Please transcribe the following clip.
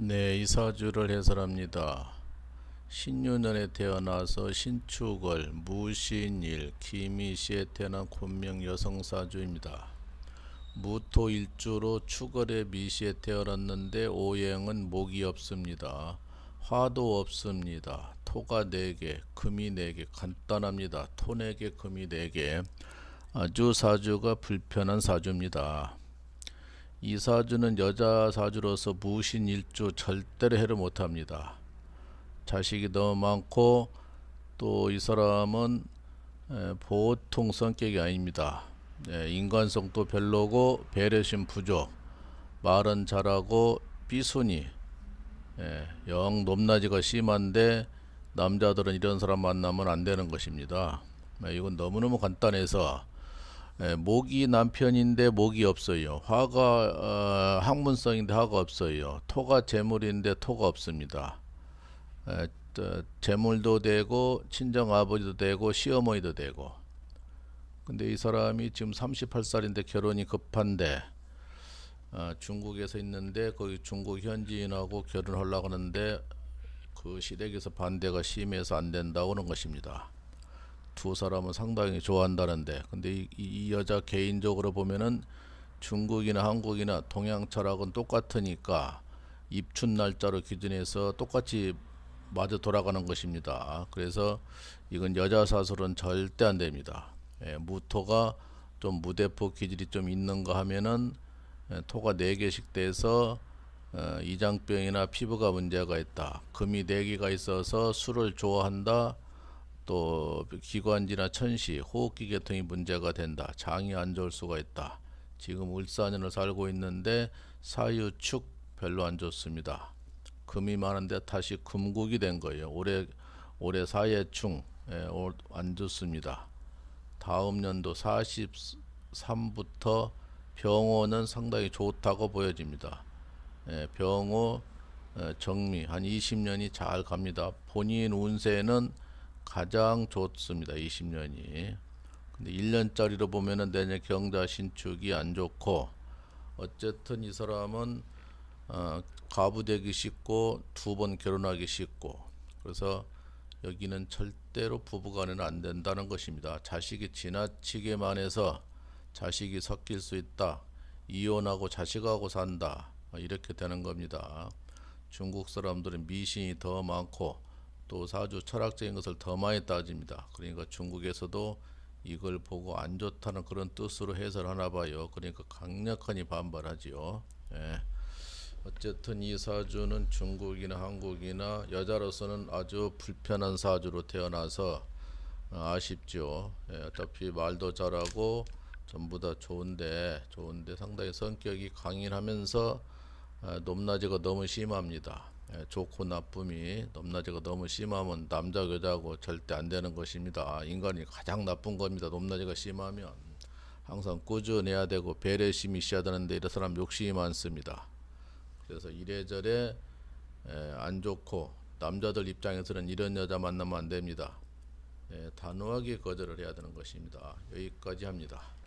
네, 이사주를 해설합니다. 신유년에 태어나서 신축을 무신일 기미시에 태어난 군명 여성사주입니다. 무토일주로 축월의 미시에 태어났는데 오행은 목이 없습니다. 화도 없습니다. 토가 4개, 금이 4개, 간단합니다. 토 4개, 금이 4개. 아주 사주가 불편한 사주입니다. 이 사주는 여자 사주로서 무신 일주 절대로 해를 못합니다. 자식이 너무 많고 또 이 사람은 에, 보통 성격이 아닙니다. 예, 인간성도 별로고 배려심 부족, 말은 잘하고 삐순이, 예, 영 높낮이가 심한데 남자들은 이런 사람 만나면 안 되는 것입니다. 예, 이건 너무너무 간단해서 예, 목이 남편인데 목이 없어요. 화가 어, 학문성인데 화가 없어요. 토가 재물인데 토가 없습니다. 에, 또 재물도 되고 친정 아버지도 되고 시어머니도 되고. 근데 이 사람이 지금 38살인데 결혼이 급한데 어, 중국에서 있는데 거기 중국 현지인하고 결혼하려고 하는데 그 시댁에서 반대가 심해서 안 된다고 하는 것입니다. 두 사람은 상당히 좋아한다는데 근데 이, 이 여자 개인적으로 보면은 중국이나 한국이나 동양 철학은 똑같으니까 입춘 날짜로 기준해서 똑같이 맞아 돌아가는 것입니다. 그래서 이건 여자 사설은 절대 안 됩니다. 예, 무토가 좀 무대포 기질이 좀 있는가 하면은 예, 토가 네 개씩 돼서 어, 이장병이나 피부가 문제가 있다. 금이 네 개가 있어서 술을 좋아한다. 또 기관지나 천시, 호흡기 계통이 문제가 된다. 장이 안 좋을 수가 있다. 지금 울산을 살고 있는데 사유축 별로 안 좋습니다. 금이 많은데 다시 금국이 된 거예요. 올해 올해 사예충 예, 올- 안 좋습니다. 다음 연도 43부터 병호는 상당히 좋다고 보여집니다. 예, 병호 예, 정미 한 20년이 잘 갑니다. 본인 운세는 가장 좋습니다. 20년이. 근데 1년짜리로 보면은 내년 경자 신축이 안 좋고 어쨌든 이 사람은 어, 가부되기 쉽고 두 번 결혼하기 쉽고 그래서 여기는 절대로 부부간에는 안 된다는 것입니다. 자식이 지나치게만 해서 자식이 섞일 수 있다. 이혼하고 자식하고 산다. 이렇게 되는 겁니다. 중국 사람들은 미신이 더 많고 또 사주 철학적인 것을 더 많이 따집니다. 그러니까 중국에서도 이걸 보고 안 좋다는 그런 뜻으로 해설하나 봐요. 그러니까 강력하니 반발하지요. 예. 어쨌든 이 사주는 중국이나 한국이나 여자로서는 아주 불편한 사주로 태어나서 어, 아쉽죠. 예, 어차피 말도 잘하고 전부 다 좋은데 좋은데 상당히 성격이 강인하면서 어, 높낮이가 너무 심합니다. 예, 좋고 나쁨이 높낮이가 너무 심하면 남자 여자하고 절대 안 되는 것입니다. 인간이 가장 나쁜 겁니다. 높낮이가 심하면 항상 꾸준해야 되고 배려심이 있어야 되는데 이런 사람 욕심이 많습니다. 그래서 이래저래 에, 안 좋고 남자들 입장에서는 이런 여자 만나면 안 됩니다. 예, 단호하게 거절을 해야 되는 것입니다. 여기까지 합니다.